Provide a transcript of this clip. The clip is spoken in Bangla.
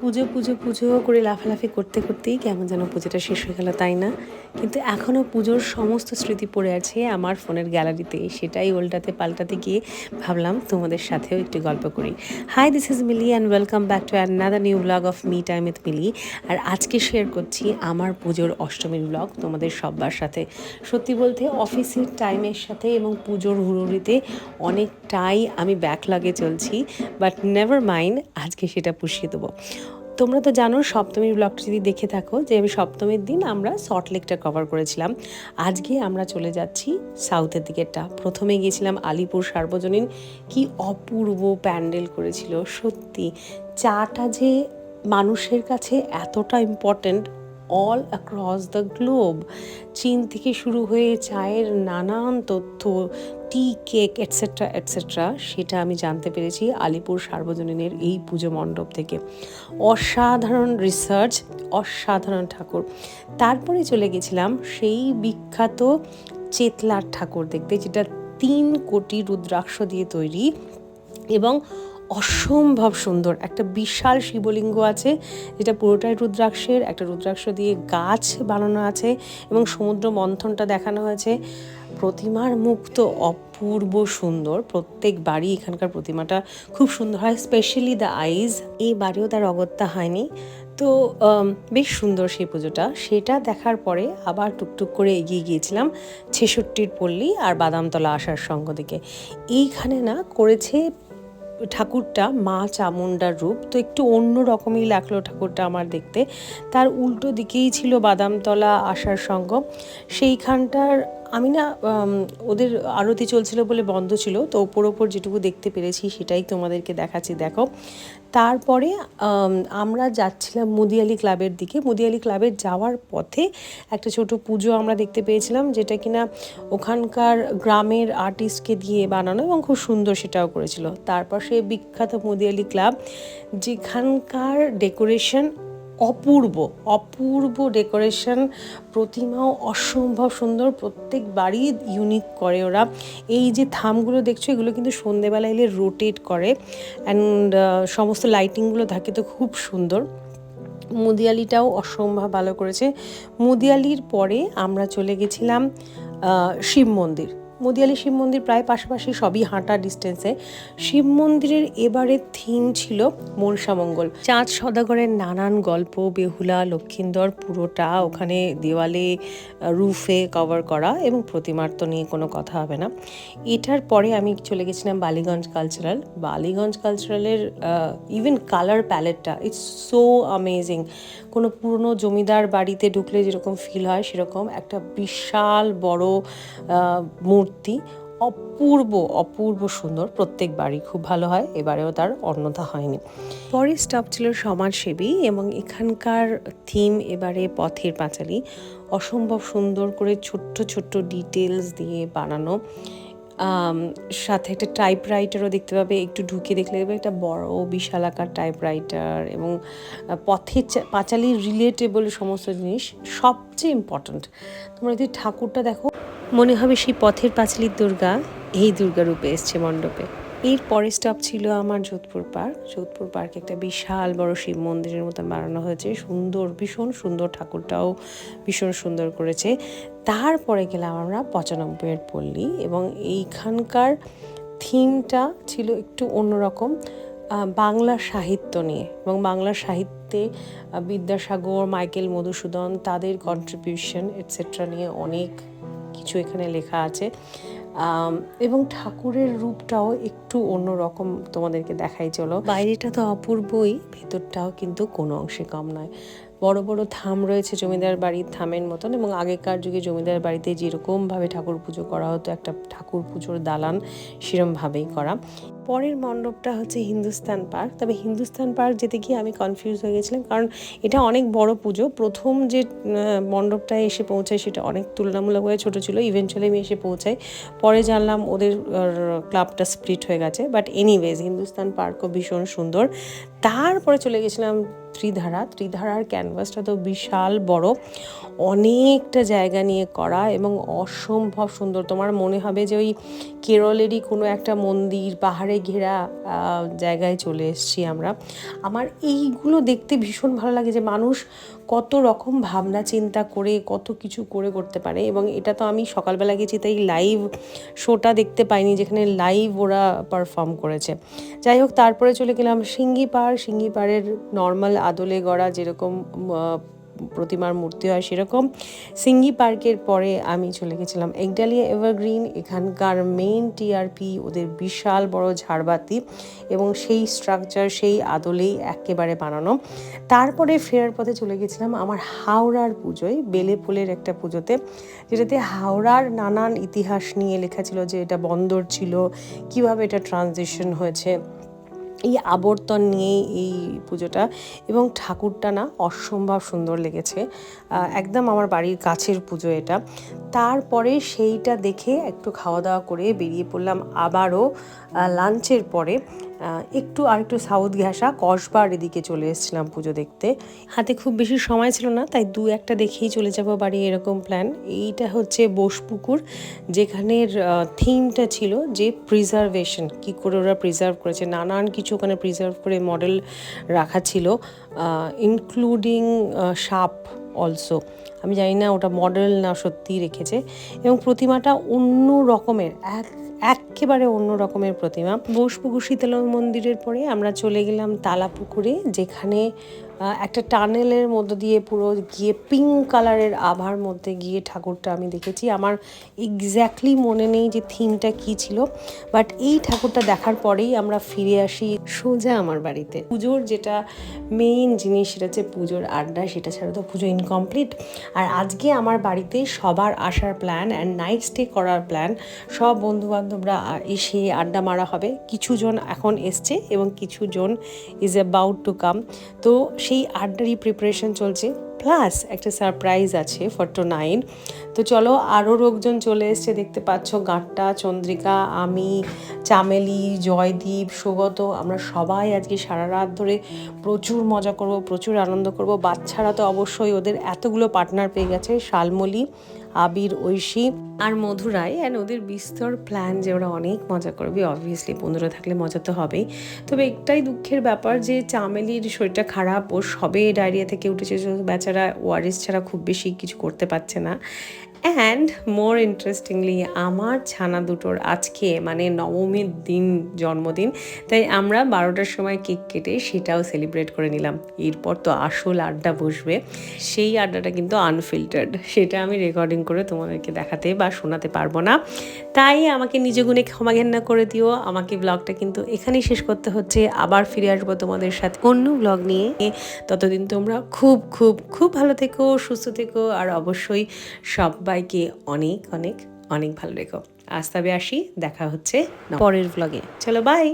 পুজো পুজো পুজো করে লাফালাফি করতে করতেই কেমন যেন পুজোটা শেষ হয়ে গেল, তাই না? কিন্তু এখনও পুজোর সমস্ত স্মৃতি পড়ে আছে আমার ফোনের গ্যালারিতে। সেটাই উল্টাতে পাল্টাতে গিয়ে ভাবলাম তোমাদের সাথেও একটু গল্প করি। Hi this is Mili and welcome back to another new blog of me time with Mili আর আজকে শেয়ার করছি আমার পুজোর অষ্টমীর ব্লগ তোমাদের সবার সাথে। সত্যি বলতে অফিসের টাইমের সাথে এবং পুজোর হুড়ুড়িতে অনেকটাই আমি ব্যাক লাগে চলছি বাট নেভার মাইন্ড আজকে সেটা পুষিয়ে দেবো। তোমরা তো জানো সপ্তমীর ব্লগটা যদি দেখে থাকো যে আমি সপ্তমীর দিন আমরা সল্ট লেকটা কভার করেছিলাম। আজকে আমরা চলে যাচ্ছি সাউথের দিকেরটা। প্রথমে গিয়েছিলাম আলিপুর সার্বজনীন। কি অপূর্ব প্যান্ডেল করেছিল, সত্যি। চাটা যে মানুষের কাছে এতটা important all across the globe চীন থেকে শুরু হয়ে চায়ের নানান তথ্য টি কেক এটসেট্রা এটসেট্রা সেটা আমি জানতে পেরেছি আলিপুর সার্বজনীনের এই পুজো মণ্ডপ থেকে। অসাধারণ রিসার্চ অসাধারণ ঠাকুর। তারপরে চলে গেছিলাম সেই বিখ্যাত চেতলার ঠাকুর দেখতে, যেটা তিন কোটি রুদ্রাক্ষ দিয়ে তৈরি এবং অসম্ভব সুন্দর। একটা বিশাল শিবলিঙ্গ আছে, যেটা পুরোটাই রুদ্রাক্ষের। একটা রুদ্রাক্ষ দিয়ে গাছ বানানো আছে এবং সমুদ্র মন্থনটা দেখানো হয়েছে। প্রতিমার মুখ তো অপূর্ব সুন্দর। প্রত্যেক বাড়ি এখানকার প্রতিমাটা খুব সুন্দর হয় স্পেশালি দ্য আইজ এই বাড়িও তার অগত্যা হয়নি। তো বেশ সুন্দর সেই পুজোটা। সেটা দেখার পরে আবার টুকটুক করে এগিয়ে গিয়েছিলাম ছেষট্টির পল্লী আর বাদামতলা আসার সঙ্গ দিকে। এইখানে না করেছে ঠাকুরটা মা চামুন্ডার রূপ, তো একটু অন্য রকমই লাগল ঠাকুরটা আমার দেখতে। তার উল্টো দিকেই ছিল বাদামতলা আসার সঙ্গম। সেইখানটার, আমি না ওদের আরতি চলছিল বলে বন্ধ ছিল, তো ওপর ওপর যেটুকু দেখতে পেরেছি সেটাই তোমাদেরকে দেখাচ্ছি, দেখো। তারপরে আমরা যাচ্ছিলাম মুদিয়ালি ক্লাবের দিকে। মুদিয়ালি ক্লাবে যাওয়ার পথে একটা ছোট পুজো আমরা দেখতে পেয়েছিলাম, যেটা কিনা ওখানকার গ্রামের আর্টিস্টকে দিয়ে বানানো এবং খুব সুন্দর সেটাও করেছিল। তারপর সে বিখ্যাত মুদিয়ালি ক্লাব, যেখানকার ডেকোরেশন অপূর্ব অপূর্ব ডেকোরেশন প্রতিমাও অসম্ভব সুন্দর প্রত্যেক বাড়ি ইউনিক করে ওরা। এই যে থামগুলো দেখছ, এগুলো কিন্তু সন্ধেবেলা এলে রোটেট করে অ্যান্ড সমস্ত লাইটিংগুলো থাকে তো খুব সুন্দর। মুদিয়ালিটাও অসম্ভব ভালো করেছে। মুদিয়ালির পরে আমরা চলে গেছিলাম শিব মন্দির। মুদিয়ালি শিব মন্দির প্রায় পাশাপাশি সবই হাঁটা ডিস্টেন্সে শিব মন্দিরের এবারের থিম ছিল মনসামঙ্গল চাঁদ সদাগরের নানান গল্প বেহুলা লক্ষিন্দর পুরোটা ওখানে দেওয়ালে রুফে কভার করা এবং প্রতিমার তো নিয়ে কোনো কথা হবে না। এটার পরে আমি চলে গেছিলাম বালিগঞ্জ কালচারাল বালিগঞ্জ কালচারালের ইভেন কালার প্যালেটটা ইটস সো অ্যামেজিং কোনো পুরনো জমিদার বাড়িতে ঢুকলে যেরকম ফিল হয় সেরকম একটা বিশাল বড় আহ, মূর্তি অপূর্ব অপূর্ব সুন্দর। প্রত্যেক বাড়ি খুব ভালো হয়, এবারেও তার অন্যথা হয়নি। পরের স্টপ ছিল সমাজসেবী এবং এখানকার থিম এবারে পথের পাঁচালী। অসম্ভব সুন্দর করে ছোট্ট ছোট্ট ডিটেলস দিয়ে বানানো। সাথে একটা টাইপ রাইটারও দেখতে পাবে, একটু ঢুকে দেখলে দেখবে একটা বড় বিশাল আকার টাইপ রাইটার এবং পথে পাঁচালীর রিলেটেবল সমস্ত জিনিস সবচেয়ে ইম্পর্ট্যান্ট তোমরা যদি ঠাকুরটা দেখো, মনে হবে সেই পথের পাঁচালির দুর্গা, এই দুর্গা রূপে এসছে মণ্ডপে। এর পরের স্টপ ছিল আমার যোধপুর পার্ক যোধপুর পার্কে একটা বিশাল বড় শিব মন্দিরের মতন বানানো হয়েছে। সুন্দর, ভীষণ সুন্দর ঠাকুরটাও ভীষণ সুন্দর করেছে। তারপরে গেলাম আমরা পঁচানব্বইয়ের পল্লী এবং এইখানকার থিমটা ছিল একটু অন্যরকম বাংলা সাহিত্য নিয়ে। এবং বাংলা সাহিত্যে বিদ্যাসাগর, মাইকেল মধুসূদন, তাদের কন্ট্রিবিউশন এটসেট্রা নিয়ে অনেক কিছু এখানে লেখা আছে। এবং ঠাকুরের রূপটাও একটু অন্যরকম তোমাদেরকে দেখাই, চলো। বাইরেটা তো অপূর্বই, ভেতরটাও কিন্তু কোনো অংশে কম নয়। বড় বড় থাম রয়েছে জমিদার বাড়ির থামের মতন এবং আগেকার যুগে জমিদার বাড়িতে যেরকমভাবে ঠাকুর পুজো করা হতো, একটা ঠাকুর পুজোর দালান সেরমভাবেই করা। পরের মণ্ডপটা হচ্ছে হিন্দুস্তান পার্ক। তবে হিন্দুস্তান পার্ক যেতে গিয়ে আমি কনফিউজ হয়ে গেছিলাম কারণ এটা অনেক বড় পুজো। প্রথম যে মণ্ডপটায় এসে পৌঁছায় সেটা অনেক তুলনামূলকভাবে ছোট ছিল ইভেনচুয়ালি আমি এসে পৌঁছাই। পরে জানলাম ওদের ক্লাবটা স্প্লিট হয়ে গেছে। বাট এনিওয়েজ হিন্দুস্তান পার্কও ভীষণ সুন্দর। তারপরে চলে গেছিলাম ত্রিধারা। ত্রিধারার ক্যানভাসটা তো বিশাল বড়। অনেকটা জায়গা নিয়ে করা এবং অসম্ভব সুন্দর। তোমার মনে হবে যে ওই কেরলেরই কোনো একটা মন্দির, পাহাড়ে ঘেরা জায়গায় চলে এসেছি আমরা। আমার এইগুলো দেখতে ভীষণ ভালো লাগে যে মানুষ কত রকম ভাবনা, চিন্তা করে, কত কিছু করে করতে পারে এবং এটা তো আমি সকালবেলা গেছি তাই লাইভ শোটা দেখতে পাইনি যেখানে লাইভ ওরা পারফর্ম করেছে। যাই হোক, তারপরে চলে গেলাম সিঙ্গি পাড়। সিঙ্গি পাড়ের নর্মাল আদলে গড়া যেরকম প্রতিমার মূর্তি হয় সেরকম, সিঙ্গি পার্কের পরে আমি চলে গেছিলাম একডালিয়া এভারগ্রিন এখানকার মেইন টিআরপি ওদের বিশাল বড় ঝাড়বাতি এবং সেই স্ট্রাকচার সেই আদলেই একেবারে বানানো। তারপরে ফেরার পথে চলে গেছিলাম আমার হাওড়ার পুজোয়, বেলে ফুলের একটা পুজোতে, যেটাতে হাওড়ার নানান ইতিহাস নিয়ে লেখা ছিল যে এটা বন্দর ছিল, কীভাবে এটা ট্রানজিশন হয়েছে। এই আবর্তন নিয়েই এই পুজোটা এবং ঠাকুরটা না অসম্ভব সুন্দর লেগেছে। একদম আমার বাড়ির কাছের পুজো এটা। তারপরে সেইটা দেখে একটু খাওয়া দাওয়া করে বেরিয়ে পড়লাম আবারও লাঞ্চের পরে। একটু আর একটু সাউথ ঘাসা কসবার এদিকে চলে এসেছিলাম পুজো দেখতে। হাতে খুব বেশি সময় ছিল না, তাই দু একটা দেখেই চলে যাব বাড়ি এরকম প্ল্যান এইটা হচ্ছে বোসপুকুর, যেখানের থিমটা ছিল যে প্রিজার্ভেশন কি করে ওরা প্রিজার্ভ করেছে, নানান কিছু ওখানে প্রিজার্ভ করে মডেল রাখা ছিল ইনক্লুডিং সাপ অলসো আমি জানি না ওটা মডেল না সত্যিই রেখেছে। এবং প্রতিমাটা অন্য রকমের, এক, একেবারে অন্য রকমের প্রতিমা। বোসপুকুর শীতলা মন্দিরের পরে আমরা চলে গেলাম তালাপুকুরে, যেখানে একটা টানেলের মধ্য দিয়ে পুরো গিয়ে পিঙ্ক কালারের আভার মধ্যে গিয়ে ঠাকুরটা আমি দেখেছি। আমার এক্স্যাক্টলি মনে নেই যে থিমটা কি ছিল বাট এই ঠাকুরটা দেখার পরেই আমরা ফিরে আসি সোজা আমার বাড়িতে। পুজোর যেটা মেইন জিনিস, সেটা হচ্ছে পুজোর আড্ডা, সেটা ছাড়া তো পুজো ইনকমপ্লিট আর আজকে আমার বাড়িতে সবার আসার প্ল্যান অ্যান্ড নাইট স্টে করার প্ল্যান সব বন্ধুবান্ধবরা এসে আড্ডা মারা হবে। কিছুজন এখন এসছে এবং কিছুজন ইজ অ্যাবাউট টু কাম তো সেই আড্ডারই প্রিপারেশন চলছে। প্লাস একটা সারপ্রাইজ আছে ফর টু নাইন তো চলো আরও লোকজন চলে এসছে, দেখতে পাচ্ছ গাঁট্টা, চন্দ্রিকা, আমি, চামেলি, জয়দীপ সুগত আমরা সবাই আজকে সারা রাত ধরে প্রচুর মজা করব, প্রচুর আনন্দ করব। বাচ্চারা তো অবশ্যই ওদের এতগুলো পার্টনার পেয়ে গেছে, শালমলি আবির, ঐশী আর মধুরাই অ্যান্ড ওদের বিস্তর প্ল্যান যে ওরা অনেক মজা করবে অবভিয়াসলি বন্ধুরা থাকলে মজা তো হবেই। তবে একটাই দুঃখের ব্যাপার যে চামেলির শরীরটা খারাপ, ও সবে ডায়রিয়া থেকে উঠেছে বেচারা ওয়ারিস ছাড়া খুব বেশি কিছু করতে পারছে না। অ্যান্ড মোর ইন্টারেস্টিংলি আমার ছানা দুটোর আজকে মানে নবমীর দিন, জন্মদিন, তাই আমরা বারোটার সময় কেক কেটে সেটাও সেলিব্রেট করে নিলাম। এরপর তো আসল আড্ডা বসবে। সেই আড্ডাটা কিন্তু আনফিল্টার্ড সেটা আমি রেকর্ডিং করে তোমাদেরকে দেখাতে বা শোনাতে পারব না। তাই আমাকে নিজ গুণে ক্ষমা ঘেন্না করে দিও। আমাকে ব্লগটা কিন্তু এখানেই শেষ করতে হচ্ছে। আবার ফিরে আসব তোমাদের সাথে অন্য ব্লগ নিয়ে। ততদিন তোমরা খুব খুব খুব ভালো থেকো, সুস্থ থেকো, আর অবশ্যই সবাইকে অনেক অনেক অনেক ভালো রেখো। আজ তবে আসি দেখা হচ্ছে পরের ব্লগে চলো বাই